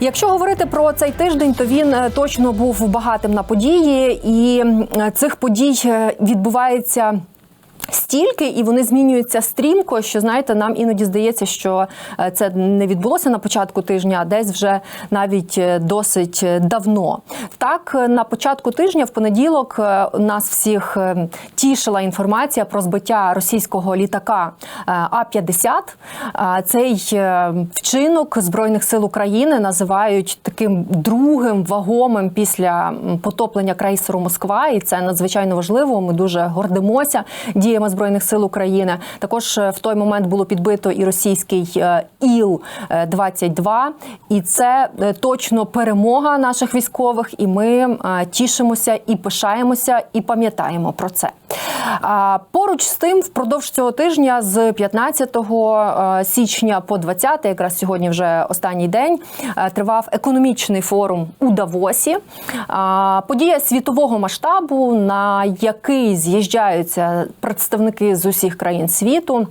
Якщо говорити про цей тиждень, то він е, точно був багатим на події, і цих подій е, відбувається. Стільки і вони змінюються стрімко, що знаєте, нам іноді здається, що е, це не відбулося на початку тижня, а десь вже навіть е, досить е, давно. Так, на початку тижня, в понеділок, нас всіх тішила інформація про збиття російського літака А-50. А Цей е, вчинок збройних сил України називають таким другим вагомим після потоплення крейсеру Москва, і це надзвичайно важливо. Ми дуже гордимося діями збройних сил України. Також е, в той момент було підбито і російський е, іл 22 і це е, точно перемога наших військових. І ми е, тішимося і пишаємося, і пам'ятаємо про це. Поруч з тим, впродовж цього тижня, з 15 е, січня по 20, якраз сьогодні вже останній день, е, тривав економічний форум у Давосі. Подія світового масштабу, на який з'їжджаються представники з усіх країн світу.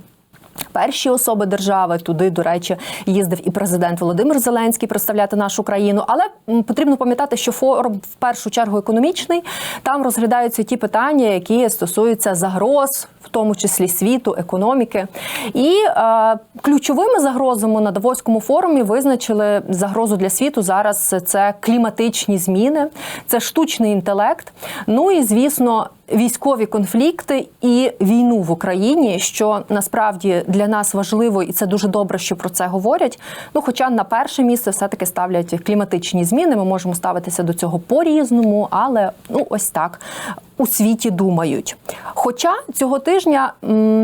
Перші особи держави туди, до речі, їздив і президент Володимир Зеленський представляти нашу країну. Але потрібно пам'ятати, що форум в першу чергу економічний. Там розглядаються ті питання, які стосуються загроз, в тому числі світу, економіки. І е, ключовими загрозами на Давоському форумі визначили загрозу для світу. Зараз це кліматичні зміни, це штучний інтелект. Ну і звісно. Військові конфлікти і війну в Україні, що насправді для нас важливо, і це дуже добре, що про це говорять. Ну, хоча на перше місце все таки ставлять кліматичні зміни. Ми можемо ставитися до цього по-різному, але ну ось так у світі думають. Хоча цього тижня,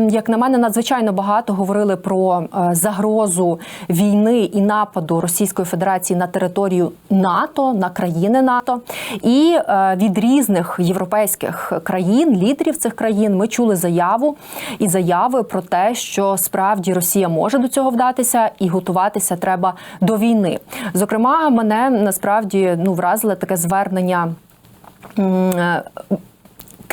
як на мене, надзвичайно багато говорили про е, загрозу війни і нападу Російської Федерації на територію НАТО, на країни НАТО, і е, від різних європейських країн, лідерів цих країн, ми чули заяву і заяви про те, що справді Росія може до цього вдатися і готуватися треба до війни. Зокрема, мене насправді ну вразило таке звернення.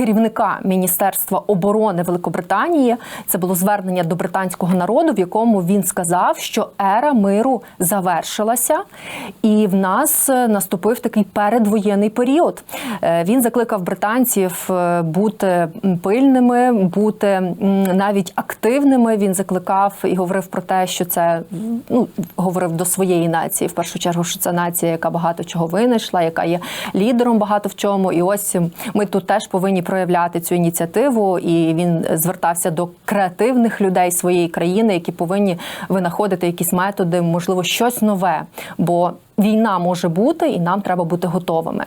Керівника Міністерства оборони Великобританії це було звернення до британського народу, в якому він сказав, що ера миру завершилася, і в нас е, наступив такий передвоєнний період. Е, Він закликав британців е, бути пильними, бути навіть активними. Він закликав і говорив про те, що це ну говорив до своєї нації. В першу чергу, що це нація, яка багато чого винайшла, яка є лідером багато в чому. І ось ми тут теж повинні проявляти цю ініціативу. І він звертався до креативних людей своєї країни, які повинні винаходити якісь методи, можливо, щось нове. Бо Війна може бути, і нам треба бути готовими.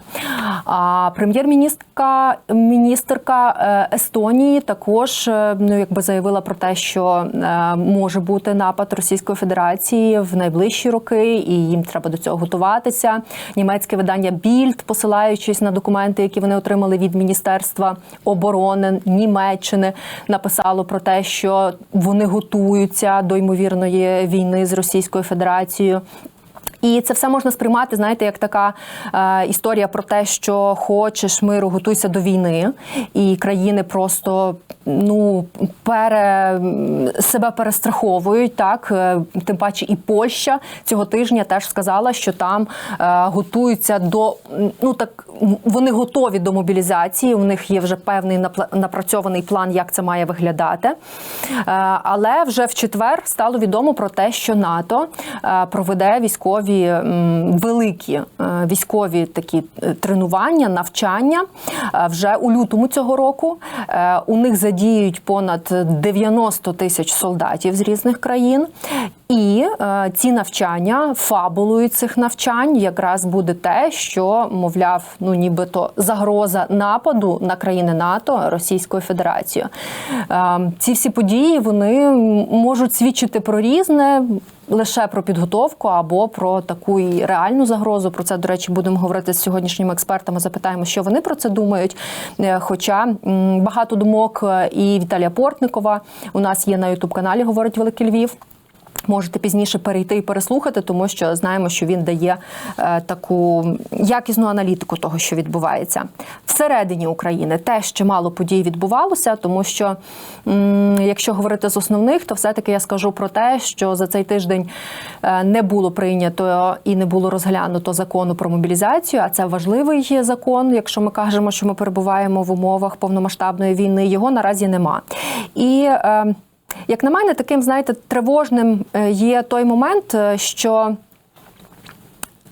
А прем'єр-міністерка міністерка е, Естонії також е, ну якби заявила про те, що е, може бути напад Російської Федерації в найближчі роки, і їм треба до цього готуватися. Німецьке видання Більд, посилаючись на документи, які вони отримали від Міністерства оборони Німеччини, написало про те, що вони готуються до ймовірної війни з Російською Федерацією. І це все можна сприймати, знаєте, як така е, історія про те, що хочеш миру, готуйся до війни, і країни просто ну пере себе перестраховують. Так Е, тим паче, і Польща цього тижня теж сказала, що там е, готуються до ну так вони готові до мобілізації. У них є вже певний напрацьований план, як це має виглядати. Е, але вже в четвер стало відомо про те, що НАТО е, проведе військові м, великі е, військові такі е, тренування, навчання е, вже у лютому цього року. У них задіють понад 90 тисяч солдатів з різних країн. І е, ці навчання, фабулою цих навчань, якраз буде те, що мовляв, ну нібито загроза нападу на країни НАТО Російською Федерацією. Е, ці всі події вони можуть свідчити про різне. Лише про підготовку або про таку і реальну загрозу. Про це, до речі, будемо говорити з сьогоднішніми експертами. Запитаємо, що вони про це думають. Е, Хоча багато думок е, і Віталія Портникова у нас є на Ютуб каналі Говорить Великий Львів. Можете пізніше перейти і переслухати, тому що знаємо, що він дає е, таку якісну аналітику того, що відбувається всередині України. Теж чимало подій відбувалося, тому що м, якщо говорити з основних, то все-таки я скажу про те, що за цей тиждень е, не було прийнято і не було розглянуто закону про мобілізацію. А це важливий закон. Якщо ми кажемо, що ми перебуваємо в умовах повномасштабної війни, його наразі нема. І е, як на мене, таким, знаєте, тривожним е, є той момент, е, що.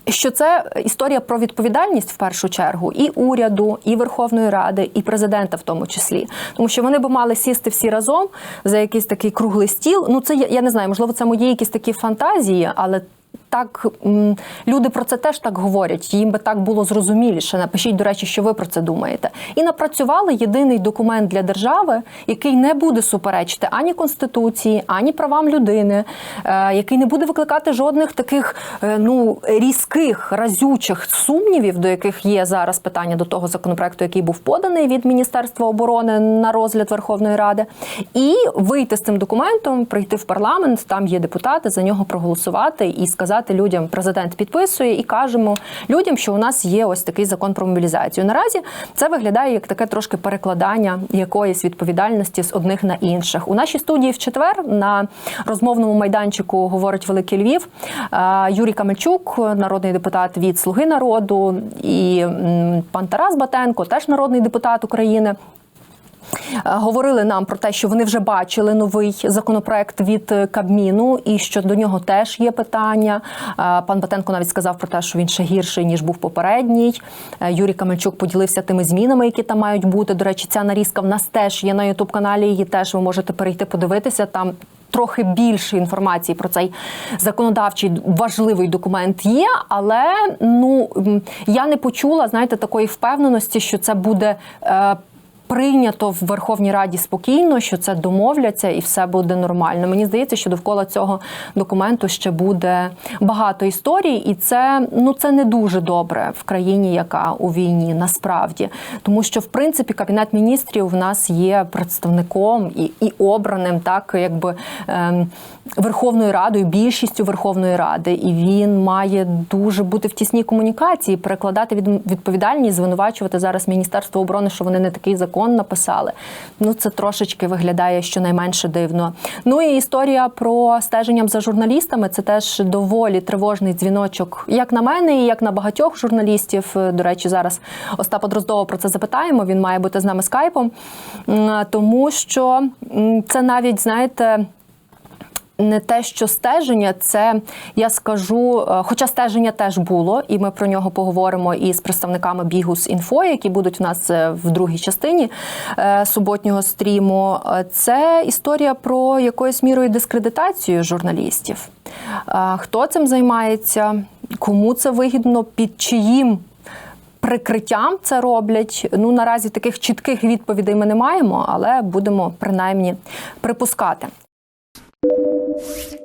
Що це історія про відповідальність в першу чергу і уряду, і Верховної Ради, і президента, в тому числі, тому що вони би мали сісти всі разом за якийсь такий круглий стіл. Ну це я не знаю, можливо, це мої якісь такі фантазії, але так люди про це теж так говорять. Їм би так було зрозуміліше. Напишіть, до речі, що ви про це думаєте. І напрацювали єдиний документ для держави, який не буде суперечити ані конституції, ані правам людини, е, який не буде викликати жодних таких е, ну різких, разючих сумнівів, до яких є зараз питання до того законопроекту, який був поданий від Міністерства оборони на розгляд Верховної Ради, і вийти з цим документом, прийти в парламент. Там є депутати, за нього проголосувати і сказати людям, президент підписує і кажемо людям, що у нас є ось такий закон про мобілізацію. Наразі це виглядає як таке трошки перекладання якоїсь відповідальності з одних на інших. У нашій студії в четвер на розмовному майданчику говорить Великий Львів Юрій Камельчук, народний депутат від Слуги народу, і пан Тарас Батенко, теж народний депутат України. Е, Говорили нам про те, що вони вже бачили новий законопроект від е, Кабміну, і що до нього теж є питання. Е, Пан Батенко навіть сказав про те, що він ще гірший ніж був попередній. Юрій Камельчук поділився тими змінами, які там мають бути. До речі, ця нарізка в нас теж є на Ютуб каналі. Її теж ви можете перейти подивитися там. Трохи більше інформації про цей законодавчий важливий документ є, але ну я не почула, знаєте, такої впевненості, що це буде. Прийнято в Верховній Раді спокійно, що це домовляться і все буде нормально. Мені здається, що довкола цього документу ще буде багато історій, і це ну це не дуже добре в країні, яка у війні насправді, тому що в принципі кабінет міністрів в нас є представником і, і обраним, так якби ем, Верховною Радою, більшістю Верховної Ради, і він має дуже бути в тісній комунікації, перекладати від відповідальність, звинувачувати зараз Міністерство оборони, що вони не такий закон написали. Ну це трошечки виглядає щонайменше дивно. Ну і історія про стеженням за журналістами це теж доволі тривожний дзвіночок, як на мене, і як на багатьох журналістів. До речі, зараз Остапа Дроздова про це запитаємо. Він має бути з нами скайпом, тому що це навіть знаєте не те, що стеження, це я скажу, е, хоча стеження теж було, і ми про нього поговоримо із представниками Бігус Інфо, які будуть в нас е, в другій частині е, суботнього стріму. Це історія про якоюсь мірою дискредитацію журналістів. Хто цим займається? Кому це вигідно? Під чиїм? Прикриттям це роблять. Ну наразі таких чітких відповідей ми не маємо, але будемо принаймні припускати. Thank you.